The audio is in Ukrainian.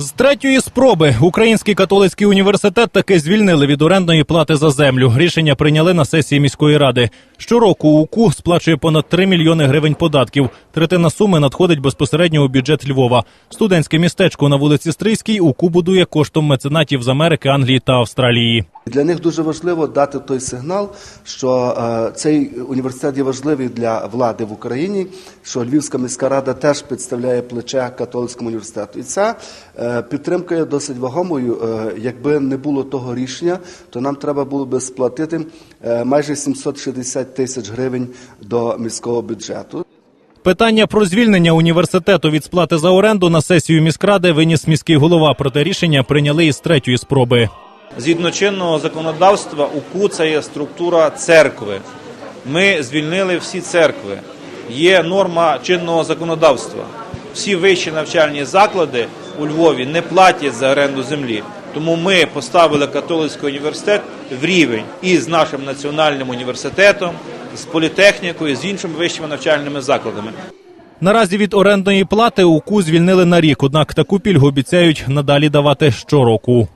З третьої спроби Український католицький університет таки звільнили від орендної плати за землю. Рішення прийняли на сесії міської ради. Щороку УКУ сплачує понад 3 мільйони гривень податків. Третина суми надходить безпосередньо у бюджет Львова. Студентське містечко на вулиці Стрийській УКУ будує коштом меценатів з Америки, Англії та Австралії. Для них дуже важливо дати той сигнал, що е, цей університет є важливий для влади в Україні, що Львівська міська рада теж підставляє плече католицькому університету. І ця е, підтримка є досить вагомою. Е, якби не було того рішення, то нам треба було би сплатити е, майже 760 тисяч гривень до міського бюджету. Питання про звільнення університету від сплати за оренду на сесію міськради виніс міський голова. Проте рішення прийняли із третьої спроби. Згідно чинного законодавства, УКУ це є структура церкви. Ми звільнили всі церкви. Є норма чинного законодавства. Всі вищі навчальні заклади у Львові не платять за оренду землі. Тому ми поставили католицький університет в рівень із нашим національним університетом, з політехнікою, з іншими вищими навчальними закладами. Наразі від орендної плати УКУ звільнили на рік, однак таку пільгу обіцяють надалі давати щороку.